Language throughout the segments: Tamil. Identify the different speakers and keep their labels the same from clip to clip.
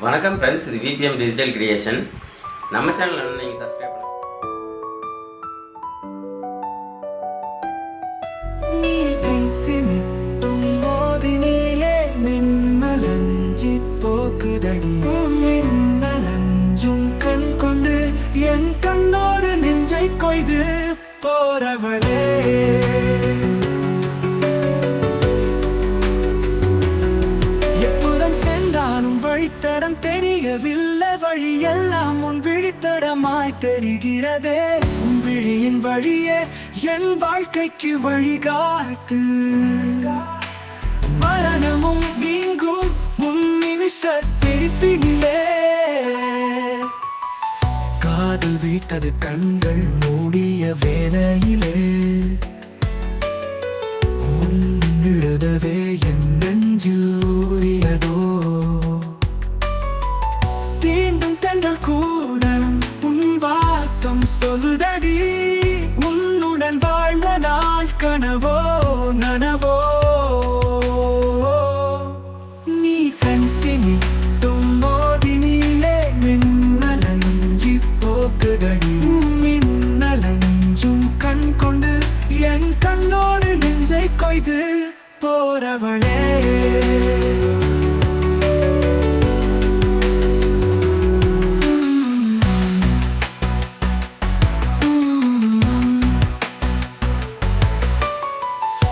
Speaker 1: வணக்கம் ஃப்ரெண்ட்ஸ் இது விபிஎம் டிஜிட்டல் கிரியேஷன் நம்ம சேனல் நீங்கள் சப்ஸ்கிரைப் பண்ணுங்க
Speaker 2: போக்குதடி. மின்னலஞ்சும் கண் கொண்டு என் கண்ணோடு நெஞ்சை கொய்து போறவளே. இடம் தெரியவில்லை. வழியெல்லாம் உன் விழித்தடமாய் தெரிகிறதே. உன் விழியின் வழியே என் வாழ்க்கைக்கு வழிகாட்டு மரணமும் நீங்கும் உன் நிமிஷ சிரிப்பினிலே. காதல் வீட்டது கண்கள் மூடிய வேலையிலே. உன் உன்னிடவே என் நெஞ்சில் ஊறியதோ கண் சிமிட்டும் மோதினிலே மின்னலஞ்சி போக்குதடி. மின்னலஞ்சும் கண் கொண்டு என் கண்ணோடு நெஞ்சை கொய்து போறவளே.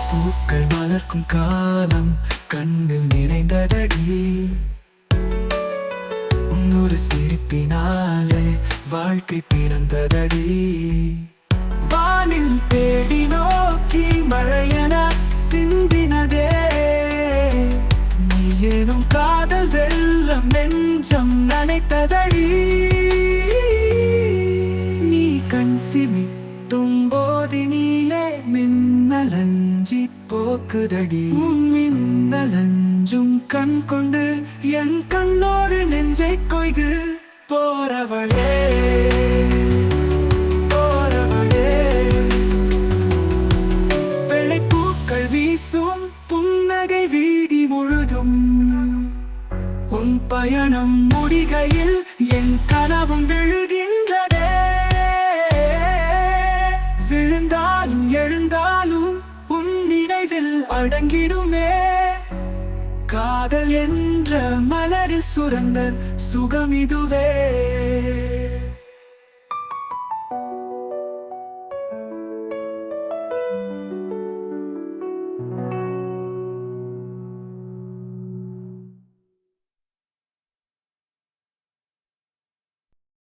Speaker 2: பூக்கள் மலர்க்கும் காலம் கண்ணில் நிறைந்ததடி. ஒரு சிரிப்பினாலே வாழ்க்கை பிறந்ததடி. வானில் தேடி நோக்கி மழையன சிந்தினதே. நீ எனும் காதல் வெள்ளம் நெஞ்சம் நனைத்ததடி. நீ கண் சிமிட்டும் போதினிலே மின்னலஞ்சி போக்குதடி. உன் மின்னலஞ்சும் கண் கொண்டு என் கண்ணோடு நெஞ்சை கொய்து. போறவளே போறவளே. வெள்ளைப்பூக்கள் வீசும் புன்னகை வீதி முழுதும். உன் பயணம் முடிகையில் என் கனவும் விழுகின்றதே. விழுந்தாலும் எழுந்தாலும் உன் நினைவில் அடங்கிடுமே. காதல் என்ற மலரில் சுரந்த சுகமிதுவே.